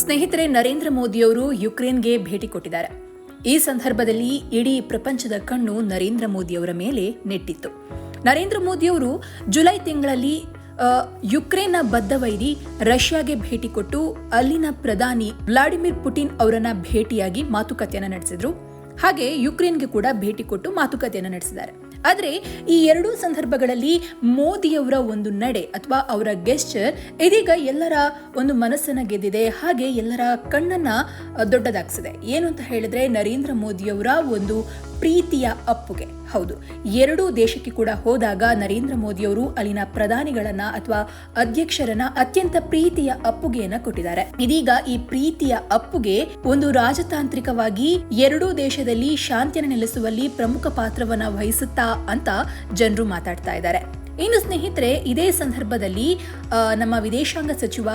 ಸ್ನೇಹಿತರೆ, ನರೇಂದ್ರ ಮೋದಿಯವರು ಯುಕ್ರೇನ್ಗೆ ಭೇಟಿ ಕೊಟ್ಟಿದ್ದಾರೆ. ಈ ಸಂದರ್ಭದಲ್ಲಿ ಇಡೀ ಪ್ರಪಂಚದ ಕಣ್ಣು ನರೇಂದ್ರ ಮೋದಿಯವರ ಮೇಲೆ ನೆಟ್ಟಿತ್ತು. ನರೇಂದ್ರ ಮೋದಿಯವರು ಜುಲೈ ತಿಂಗಳಲ್ಲಿ ಯುಕ್ರೇನ್ನ ಬದ್ಧವೈರಿ ರಷ್ಯಾಗೆ ಭೇಟಿ ಕೊಟ್ಟು ಅಲ್ಲಿನ ಪ್ರಧಾನಿ ವ್ಲಾಡಿಮಿರ್ ಪುಟಿನ್ ಅವರನ್ನ ಭೇಟಿಯಾಗಿ ಮಾತುಕತೆಯನ್ನು ನಡೆಸಿದ್ರು. ಹಾಗೆ ಯುಕ್ರೇನ್ಗೆ ಕೂಡ ಭೇಟಿ ಕೊಟ್ಟು ಮಾತುಕತೆಯನ್ನು ನಡೆಸಿದ್ದಾರೆ. ಆದರೆ ಈ ಎರಡೂ ಸಂದರ್ಭಗಳಲ್ಲಿ ಮೋದಿಯವರ ಒಂದು ನಡೆ ಅಥವಾ ಅವರ ಗೆಸ್ಚರ್ ಇದೀಗ ಎಲ್ಲರ ಒಂದು ಮನಸ್ಸನ್ನು ಗೆದ್ದಿದೆ, ಹಾಗೆ ಎಲ್ಲರ ಕಣ್ಣನ್ನ ದೊಡ್ಡದಾಗಿಸಿದೆ. ಏನು ಅಂತ ಹೇಳಿದ್ರೆ ನರೇಂದ್ರ ಮೋದಿಯವರ ಒಂದು ಪ್ರೀತಿಯ ಅಪ್ಪುಗೆ. ಹೌದು, ಎರಡೂ ದೇಶಕ್ಕೆ ಕೂಡ ಹೋದಾಗ ನರೇಂದ್ರ ಮೋದಿಯವರು ಅಲ್ಲಿನ ಪ್ರಧಾನಿಗಳನ್ನ ಅಥವಾ ಅಧ್ಯಕ್ಷರನ್ನ ಅತ್ಯಂತ ಪ್ರೀತಿಯ ಅಪ್ಪುಗೆಯನ್ನ ಕೊಟ್ಟಿದ್ದಾರೆ. ಇದೀಗ ಈ ಪ್ರೀತಿಯ ಅಪ್ಪುಗೆ ಒಂದು ರಾಜತಾಂತ್ರಿಕವಾಗಿ ಎರಡೂ ದೇಶದಲ್ಲಿ ಶಾಂತಿಯನ್ನು ನೆಲೆಸುವಲ್ಲಿ ಪ್ರಮುಖ ಪಾತ್ರವನ್ನ ವಹಿಸುತ್ತಾ ಅಂತ ಜನರು ಮಾತಾಡ್ತಾ ಇದ್ದಾರೆ. ಇನ್ನು ಸ್ನೇಹಿತರೆ, ಇದೇ ಸಂದರ್ಭದಲ್ಲಿ ನಮ್ಮ ವಿದೇಶಾಂಗ ಸಚಿವ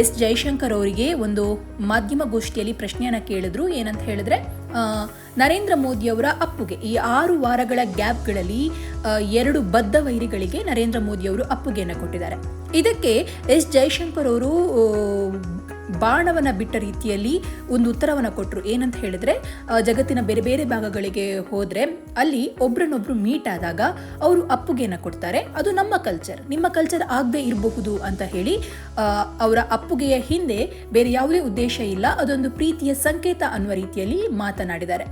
ಎಸ್. ಜೈಶಂಕರ್ ಅವರಿಗೆ ಒಂದು ಮಾಧ್ಯಮ ಗೋಷ್ಠಿಯಲ್ಲಿ ಪ್ರಶ್ನೆಯನ್ನ ಕೇಳಿದ್ರು. ಏನಂತ ಹೇಳಿದ್ರೆ ನರೇಂದ್ರ ಮೋದಿಯವರ ಅಪ್ಪುಗೆ, ಈ ಆರು ವಾರಗಳ ಗ್ಯಾಪ್ಗಳಲ್ಲಿ ಎರಡು ಬದ್ಧ ವೈರಿಗಳಿಗೆ ನರೇಂದ್ರ ಮೋದಿಯವರು ಅಪ್ಪುಗೆಯನ್ನು ಕೊಟ್ಟಿದ್ದಾರೆ. ಇದಕ್ಕೆ ಎಸ್. ಜೈಶಂಕರ್ ಅವರು ಬಾಣವನ್ನ ಬಿಟ್ಟ ರೀತಿಯಲ್ಲಿ ಒಂದು ಉತ್ತರವನ್ನು ಕೊಟ್ಟರು ಏನಂತ ಹೇಳಿದ್ರೆ ಜಗತ್ತಿನ ಬೇರೆ ಬೇರೆ ಭಾಗಗಳಿಗೆ ಹೋದ್ರೆ ಅಲ್ಲಿ ಒಬ್ರನ್ನೊಬ್ರು ಮೀಟ್ ಆದಾಗ ಅವರು ಅಪ್ಪುಗೆನ ಕೊಡ್ತಾರೆ. ಅದು ನಮ್ಮ ಕಲ್ಚರ್ ನಿಮ್ಮ ಕಲ್ಚರ್ ಆಗದೆ ಇರಬಹುದು ಅಂತ ಹೇಳಿ ಅವರ ಅಪ್ಪುಗೆಯ ಹಿಂದೆ ಬೇರೆ ಯಾವುದೇ ಉದ್ದೇಶ ಇಲ್ಲ. ಅದೊಂದು ಪ್ರೀತಿಯ ಸಂಕೇತ ಅನ್ನುವ ರೀತಿಯಲ್ಲಿ ಮಾತನಾಡಿದ್ದಾರೆ.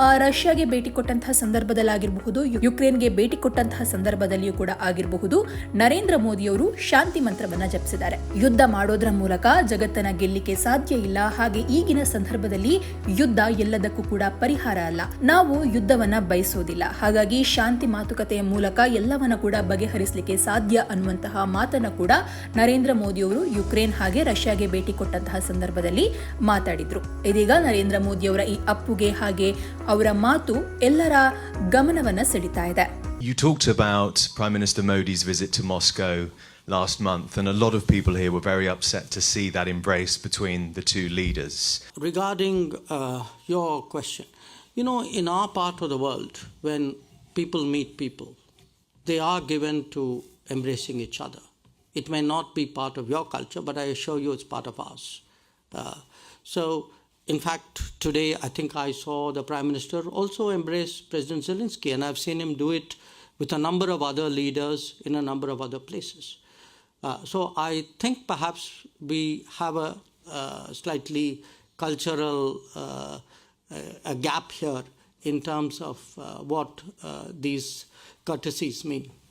ಆ, ರಷ್ಯಾಗೆ ಭೇಟಿ ಕೊಟ್ಟಂತಹ ಸಂದರ್ಭದಲ್ಲಾಗಿರಬಹುದು ಯುಕ್ರೇನ್ಗೆ ಭೇಟಿ ಕೊಟ್ಟಂತಹ ಸಂದರ್ಭದಲ್ಲಿಯೂ ಕೂಡ ಆಗಿರಬಹುದು. ನರೇಂದ್ರ ಮೋದಿಯವರು ಶಾಂತಿ ಮಂತ್ರವನ್ನ ಜಪಿಸಿದ್ದಾರೆ. ಯುದ್ಧ ಮಾಡೋದ್ರ ಮೂಲಕ ಜಗತ್ತನ್ನ ಗೆಲ್ಲಿಕ್ಕೆ ಸಾಧ್ಯ ಇಲ್ಲ. ಹಾಗೆ ಈಗಿನ ಸಂದರ್ಭದಲ್ಲಿ ಯುದ್ಧ ಎಲ್ಲದಕ್ಕೂ ಕೂಡ ಪರಿಹಾರ ಅಲ್ಲ. ನಾವು ಯುದ್ಧವನ್ನ ಬಯಸೋದಿಲ್ಲ. ಹಾಗಾಗಿ ಶಾಂತಿ ಮಾತುಕತೆಯ ಮೂಲಕ ಎಲ್ಲವನ್ನ ಕೂಡ ಬಗೆಹರಿಸಲಿಕ್ಕೆ ಸಾಧ್ಯ ಅನ್ನುವಂತಹ ಮಾತನ್ನ ಕೂಡ ನರೇಂದ್ರ ಮೋದಿಯವರು ಯುಕ್ರೇನ್ ಹಾಗೆ ರಷ್ಯಾಗೆ ಭೇಟಿ ಕೊಟ್ಟಂತಹ ಸಂದರ್ಭದಲ್ಲಿ ಮಾತಾಡಿದ್ರು. ಇದೀಗ ನರೇಂದ್ರ ಮೋದಿಯವರ ಈ ಅಪ್ಪುಗೆ ಹಾಗೆ ಅವರ ಮಾತು ಎಲ್ಲರ ಗಮನವನ್ನ ಸೆಳೀತಾ ಇದೆ You talked about Prime Minister Modi's visit to Moscow last month, and a lot of people here were very upset to see that embrace between the two leaders. Regarding uh, your question, you know, in our part of the world, when people meet people, they are given to embracing each other. It may not be part of your culture, but I assure you it's part of ours. Uh, so, in fact, today I think I saw the Prime Minister also embrace President Zelensky, and I've seen him do it with a number of other leaders in a number of other places. Uh, so I think perhaps we have a uh, slightly cultural uh, a gap here in terms of uh, what uh, these courtesies mean.